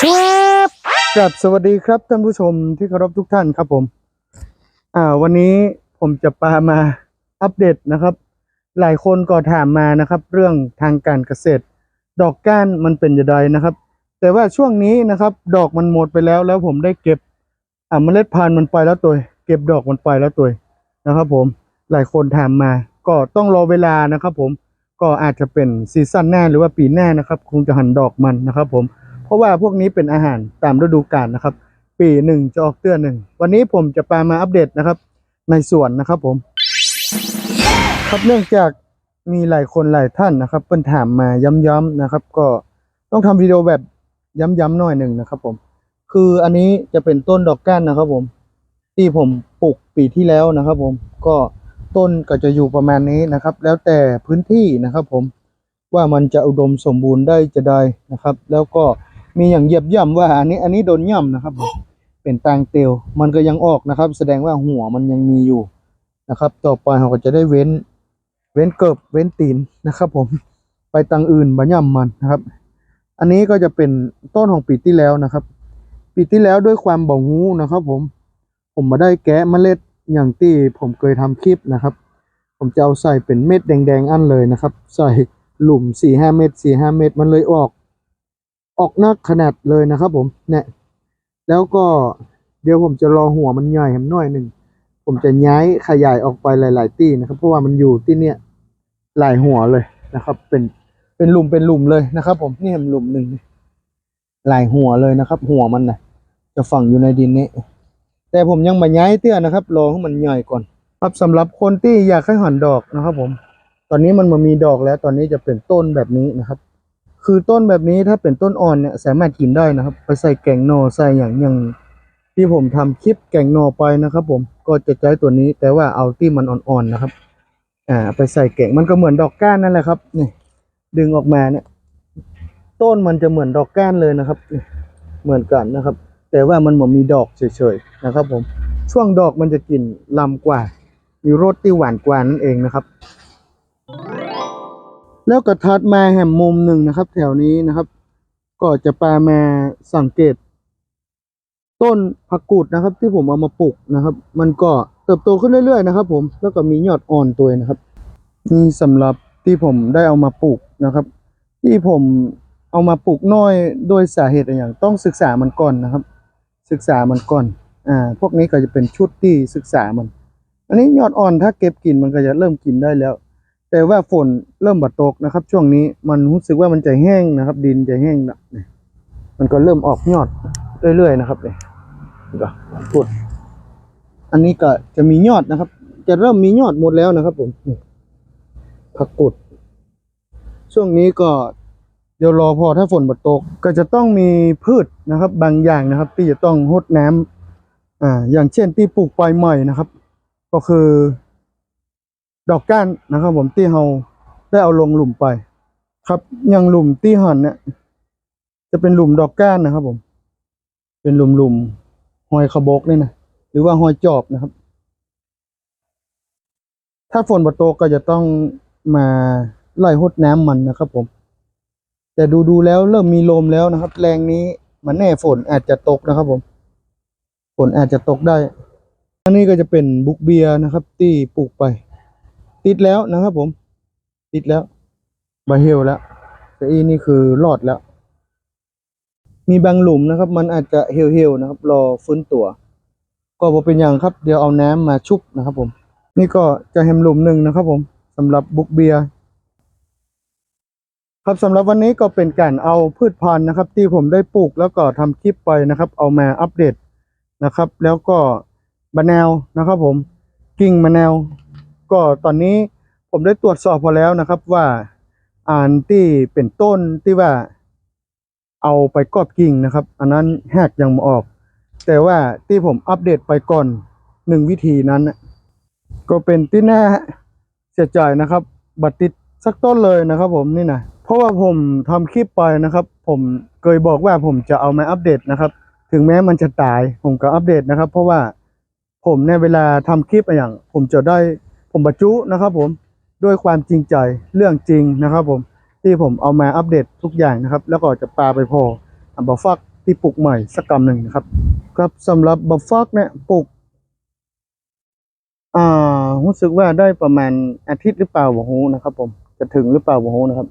ชวบกับสวัสดีครับท่านผู้ชมที่เคารพทุกท่านครับผม อ่า วันนี้ผมจะพามาอัปเดตนะครับ หลายคนก็ถามมานะครับ เรื่องทางการเกษตร ดอกก้านมันเป็นอย่างไรนะครับ แต่ว่าช่วงนี้นะครับ ดอกมันหมดไปแล้ว แล้วผมได้เก็บ อ่าเมล็ดพันธุ์มันไปแล้วตัวเก็บดอกมันไปแล้วตัวนะครับ ผมหลายคนถามมา ก็ต้องรอเวลานะครับ ผมก็อาจจะเป็นซีซั่นหน้าหรือว่าปีหน้านะครับ คงจะหันดอกมันนะครับ ผม เพราะว่าพวกนี้เป็นอาหารตามฤดูกาลนะครับ ปีหนึ่งจะออกเตื้อนหนึ่งวันนี้ผมจะพามาอัปเดตนะครับ ในสวนนะครับผม ครับเนื่องจากมีหลายคนหลายท่านนะครับเพิ่นถามมาย้ำๆนะครับ ก็ต้องทำวิดีโอแบบย้ำๆหน่อยหนึ่งนะครับ ผม คืออันนี้จะเป็นต้นดอกก้านนะครับ ผม ที่ผมปลูกปีที่แล้วนะครับ ผมก็ต้นก็จะอยู่ประมาณนี้นะครับ แล้วแต่พื้นที่นะครับ ผมว่ามันจะอุดมสมบูรณ์ได้จะได้นะครับ แล้วก็ มีอย่างเหยียบย่ำว่าอันนี้อันนี้โดนย่ำนะครับผมเป็นตางเตียวมันก็ยังออกนะครับ แสดงว่าหัวมันยังมีอยู่นะครับ ต่อไปเราก็จะได้เว้น เว้นเกิบเว้นตีนนะครับผมไปตังอื่นบะย่ำมันนะครับ อันนี้ก็จะเป็นต้นของปีที่แล้วนะครับ ปีที่แล้วด้วยความบ่หูนะครับ ผมผมมาได้แกะเมล็ดอย่างที่ผมเคยทำคลิปนะครับ ผมจะเอาใส่เป็นเม็ดแดงๆอันเลยนะครับ ใส่หลุมสี่ห้าเม็ดสี่ห้าเม็ดมันเลยออก ออกนักขนาดเลยนะครับผมเนี่ยแล้วก็เดี๋ยวผมจะรอหัวมันใหญ่หน่อยหนึ่งผมจะย้ายขยายออกไปหลาย ๆ ที่นะครับ เพราะว่ามันอยู่ที่เนี่ยหลายหัวเลยนะครับ เป็นเป็นหลุมเป็นหลุมเลยนะครับ ผมนี่เห็นหลุมหนึ่งหลายหัวเลยนะครับ หัวมันนะจะฝังอยู่ในดินนี้ แต่ผมยังม่ย้ายเตี้ยนะครับ รอให้มันใหญ่ก่อน ครับสำหรับคนที่อยากให้หันดอกนะครับ ผม ตอนนี้มันมามีดอกแล้ว ตอนนี้จะเป็นต้นแบบนี้นะครับ คือต้นแบบนี้ถ้าเป็นต้นอ่อนเนี่ยสามารถกินได้นะครับ ไปใส่แกงโนอใส่อย่างอย่างที่ผมทำคลิปแกงโนอไปนะครับ ผมก็จะใช้ตัวนี้ แต่ว่าเอาที่มันอ่อนๆนะครับ อ่า ไปใส่แกงมันก็เหมือนดอกก้านนั่นแหละครับนี่ดึงออกมาเนี่ย ต้นมันจะเหมือนดอกก้านเลยนะครับเหมือนกันนะครับ แต่ว่ามันเหมือนมีดอกเฉยๆนะครับ ผมช่วงดอกมันจะกลิ่นลำกว่า มีรสที่หวานกว่านั่นเองนะครับ แล้วก็ถัดมาแห่มมุมหนึ่งนะครับ แถวนี้นะครับ ก็จะปามาสังเกต ต้นผักกูดนะครับ ที่ผมเอามาปลูกนะครับ มันก็เติบโตขึ้นเรื่อยๆนะครับ ผมแล้วก็มียอดอ่อนตัวนะครับนี่สำหรับที่ผมได้เอามาปลูกนะครับ ที่ผมเอามาปลูกน้อยโดยสาเหตุอะไรอย่างต้องศึกษามันก่อนนะครับ ศึกษามันก่อนอ่าพวกนี้ก็จะเป็นชุดที่ศึกษามัน อันนี้ยอดอ่อนถ้าเก็บกินมันก็จะเริ่มกินได้แล้ว แต่ว่าฝนเริ่มบัดตกนะครับ ช่วงนี้มันรู้สึกว่ามันจะแห้งนะครับ ดินจะแห้งนะนี่มันก็เริ่มออกยอดเรื่อยๆนะครับเนี่ยก็พูดอันนี้ก็จะมียอดนะครับ จะเริ่มมียอดหมดแล้วนะครับ ผมผักกุด ช่วงนี้ก็เดี๋ยวรอพอถ้าฝนบัดตก ก็จะต้องมีพืชนะครับ บางอย่างนะครับ ที่จะต้องรดน้ำอ่า อย่างเช่นที่ปลูกปลายใหม่นะครับ ก็คือ ดอกก้านนะครับ ผมที่เราได้เอาลงหลุมไป ครับอย่างหลุมที่หันเนี่ยจะเป็นหลุมดอกก้านนะครับ ผม เป็นหลุมหลุมหอยขบกนี่นะหรือว่าหอยจอบนะครับ ถ้าฝนบตกก็จะต้องมาไล่หดน้ำมันนะครับ ผม แต่ดูดูแล้วเริ่มมีลมแล้วนะครับ แรงนี้มันแน่ฝนอาจจะตกนะครับ ผม ฝนอาจจะตกได้ อันนี้ก็จะเป็นบุกเบียนะครับ ที่ปลูกไป ติดแล้วนะครับผม ติดแล้วบาเฮลแล้วแต่อีนี่คือรอดแล้ว มีบางหลุมนะครับ มันอาจจะเฮลเฮลนะครับ รอฟื้นตัว ก็บ่เป็นอย่างครับ เดี๋ยวเอาน้ำมาชุบนะครับ ผม นี่ก็จะแฮมหลุมหนึ่งนะครับ ผมสำหรับบุกเบียครับสำหรับวันนี้ก็เป็นการเอาพืชพันธุ์นะครับ ที่ผมได้ปลูกแล้วก็ทำคลิปไปนะครับ เอามาอัปเดตนะครับ แล้วก็มะนาวนะครับ ผมกิ่งมะนาว ก็ตอนนี้ผมได้ตรวจสอบพอแล้วนะครับว่าอ่านที่เป็นต้นที่ว่า เอาไปกอบกิ่งนะครับ อันนั้นแหกยังมออก แต่ว่าที่ผมอัปเดตไปก่อนหนึ่งวิธีนั้น ก็เป็นที่น่าเสียใจนะครับ บัตรติดสักต้นเลยนะครับผมนี่นะเพราะว่าผมทำคลิปไปนะครับ ผมเคยบอกว่าผมจะเอามาอัปเดตนะครับ ถึงแม้มันจะตายผมก็อัปเดตนะครับ เพราะว่าผมในเวลาทำคลิปอย่าง ผมจะได้ ผมบรรจุนะครับผมด้วยความจริงใจเรื่องจริงนะครับผมที่ผมเอามาอัปเดตทุกอย่างนะครับ แล้วก็จะปาไปพออับฟักที่ปลูกใหม่สักกำหนึ่งนะครับ ครับสำหรับบัฟฟอกเนี่ยปลูกอ่ารู้สึกว่าได้ประมาณอาทิตย์หรือเปล่าบ่ฮู้นะครับ ผมจะถึงหรือเปล่าบ่ฮู้นะครับ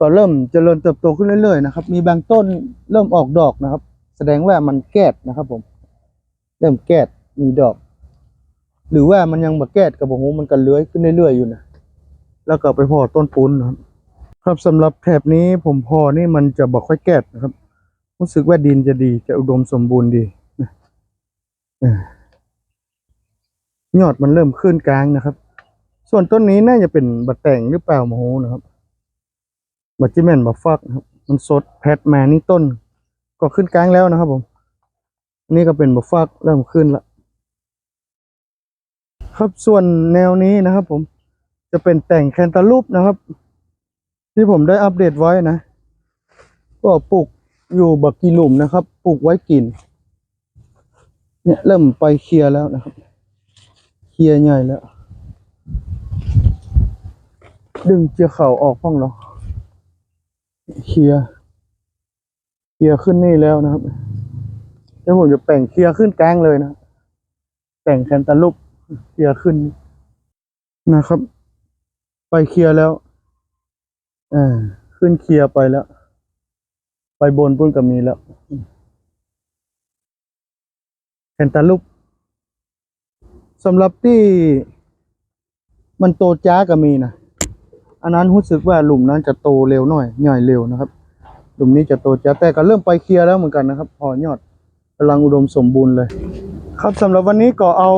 ก็เริ่มจเจริญเติบโตขึ้นเรื่อยๆนะครับ มีบางต้นเริ่มออกดอกนะครับ แสดงว่ามันแกดนะครับ ผม เริ่มแกดมีดอก หรือว่ามันยังบ่แกดกับบ่ฮู้มันก็เลื้อยขึ้นเรื่อยๆอยู่นะแล้วก็ไปพอต้นปูนนะครับ ครับสำหรับแถบนี้ผมพอนี่มันจะบ่ค่อยแกดนะครับ รู้สึกว่าดินจะดีจะอุดมสมบูรณ์ดีนะเออยอดมันเริ่มขึ้นกลางนะครับ ส่วนต้นนี้น่าจะเป็นบัดแต่งหรือเปล่าโมโหนะครับบัดจิแมนบัฟักนะครับ มันสดแพทมานี่ต้น ก็ขึ้นกลางแล้วนะครับผม นี่ก็เป็นบัฟักเริ่มขึ้นละ ครับส่วนแนวนี้นะครับ ผมจะเป็นแต่งแคนตาลูปนะครับ ที่ผมได้อัปเดตไว้นะ ก็ปลูกอยู่บักกีหลุมนะครับ ปลูกไว้กิน เนี่ยเริ่มไปเคลียร์แล้วนะครับ เคลียร์ใหญ่แล้ว ดึงเจียเข่าออกห้องเนาะเคลียร์เคลียร์ขึ้นนี่แล้วนะครับแล้วผมจะแป่งเคลียร์ขึ้นกลางเลยนะ แต่งแคนตาลูป เคลียร์ขึ้นนะครับ ไปเคลียร์แล้วอ่าขึ้นเคลียร์ไปแล้ว ไปบนปุ้นก็มีแล้วแคนตาลูปสำหรับที่มันโตจ้าก็มีนะอันนั้นรู้สึกว่าหลุมนั้นจะโตเร็วหน่อยใหญ่เร็วนะครับ หลุมนี้จะโตจ้าแต่ก็เริ่มไปเคลียร์แล้วเหมือนกันนะครับพอยอดกำลังอุดมสมบูรณ์เลย ครับสำหรับวันนี้ก็เอา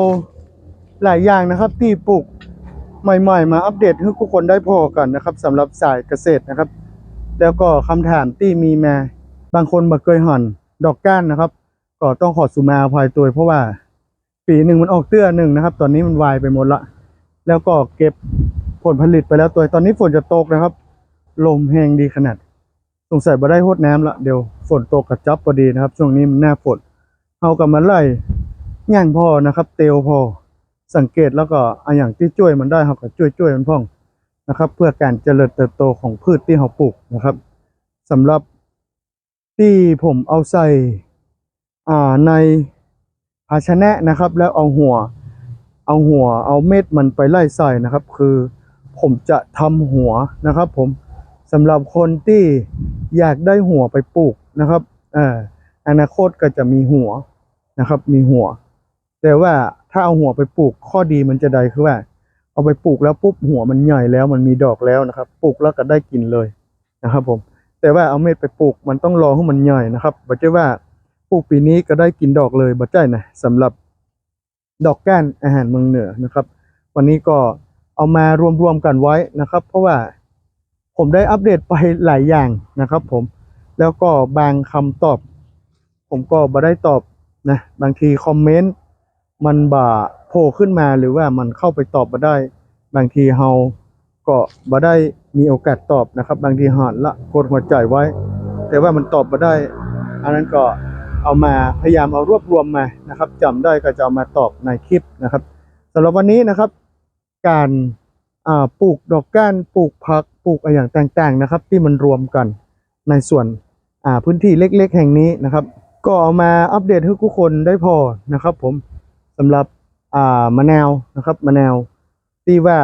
หลายอย่างนะครับที่ปลูกใหม่ ๆ มาอัปเดตให้ทุกคนได้พอกันนะครับสำหรับสายเกษตรนะครับ แล้วก็คำถามที่มีมาบางคนมาเคยหันดอกก้านนะครับ ก็ต้องขอสุมาอภัยตัวเพราะว่าปีหนึ่งมันออกเตื้อหนึ่งนะครับ ตอนนี้มันวายไปหมดละ แล้วก็เก็บผลผลิตไปแล้วตัวตอนนี้ฝนจะตกนะครับ ลมแห้งดีขนาดสงสัยบ่ได้โหดน้ำละเดี๋ยวฝนตกกระจับพอดีนะครับ ช่วงนี้มันหน้าฝนเอากับมาไล่ย่างพอนะครับ เตียวพอ สังเกตแล้วก็เอาอย่างที่ช่วยมันได้เขาก็ช่วยช่วยมันพ่องนะครับ เพื่อการเจริญเติบโตของพืชที่เขาปลูกนะครับสำหรับที่ผมเอาใส่อ่าในภาชนะนะครับ แล้วเอาหัว เอาหัวเอาเม็ดมันไปไล่ใส่นะครับ คือผมจะทำหัวนะครับ ผมสำหรับคนที่อยากได้หัวไปปลูกนะครับเอ่ออนาคตก็จะมีหัวนะครับ มีหัว แต่ว่า ถ้าเอาหัวไปปลูกข้อดีมันจะใดคือว่า เอาไปปลูกแล้วปุ๊บหัวมันใหญ่แล้วมันมีดอกแล้วนะครับ ปลูกแล้วก็ได้กินเลยนะครับ ผม แต่ว่าเอาเม็ดไปปลูกมันต้องรอให้มันใหญ่นะครับบัจเจว่าปลูกปีนี้ก็ได้กินดอกเลยบัจเจนะสำหรับดอกก้านอาหารเมืองเหนือนะครับ วันนี้ก็เอามารวมๆกันไว้นะครับ เพราะว่าผมได้อัปเดตไปหลายอย่างนะครับ ผมแล้วก็บางคำตอบ ผมก็บ่ได้ตอบนะบางทีคอมเมนต์ มันบ่โผล่ขึ้นมาหรือว่ามันเข้าไปตอบมาได้ บางทีเฮาก็บ่ได้มีโอกาสตอบนะครับ บางทีหันละกดหัวใจไว้ แต่ว่ามันตอบมาได้ อันนั้นก็เอามาพยายามเอารวบรวมมานะครับจำได้ก็จะเอามาตอบในคลิปนะครับสำหรับวันนี้นะครับ การปลูกดอกก้านปลูกผักปลูกอะไรอย่างต่างๆนะครับ ที่มันรวมกันในส่วนพื้นที่เล็ก ๆ แห่งนี้นะครับ ก็เอามาอัปเดตให้ทุกคนได้พอนะครับ ผม สำหรับอ่ามะนาวนะครับมะนาวที่ว่า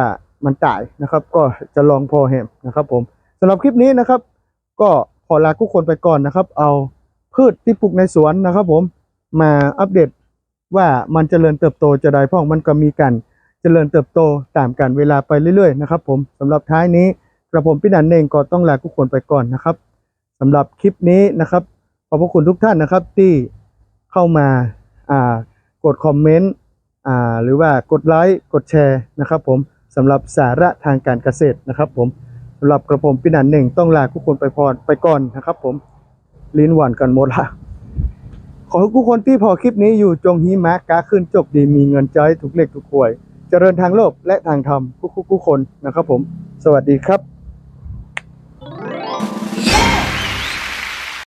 มันตายนะครับ ก็จะลองพอแหมนะครับ ผมสำหรับคลิปนี้นะครับ ก็ขอลาทุกคนไปก่อนนะครับ เอาพืชที่ปลูกในสวนนะครับ ผมมาอัปเดตว่ามันเจริญเติบโตจะได้พ่องมันก็มีการเจริญเติบโตตามกันเวลาไปเรื่อยๆนะครับ ผมสำหรับท้ายนี้กระผมพี่นันเองก็ต้องลาทุกคนไปก่อนนะครับสำหรับคลิปนี้นะครับขอบพระคุณทุกท่านนะครับที่เข้ามาอ่า ดคอมเมนต์หรือว่ากดไลค์กดแชร์นะครับผมสำหรับสาระทางการเกษตรนะครับผมสำหรับกระผมพี่นันเองต้องลาทุกคนไปพรไปก่อนนะครับผมลิ้นหวานกันหมดละขอให้ทุกคนที่พอคลิปนี้อยู่จงหิมะกาขึ้นจบดีมีเงินใจทุกเล็กทุกหวย เจริญทางโลกและทางธรรมทุกๆคนนะครับผม สวัสดีครับ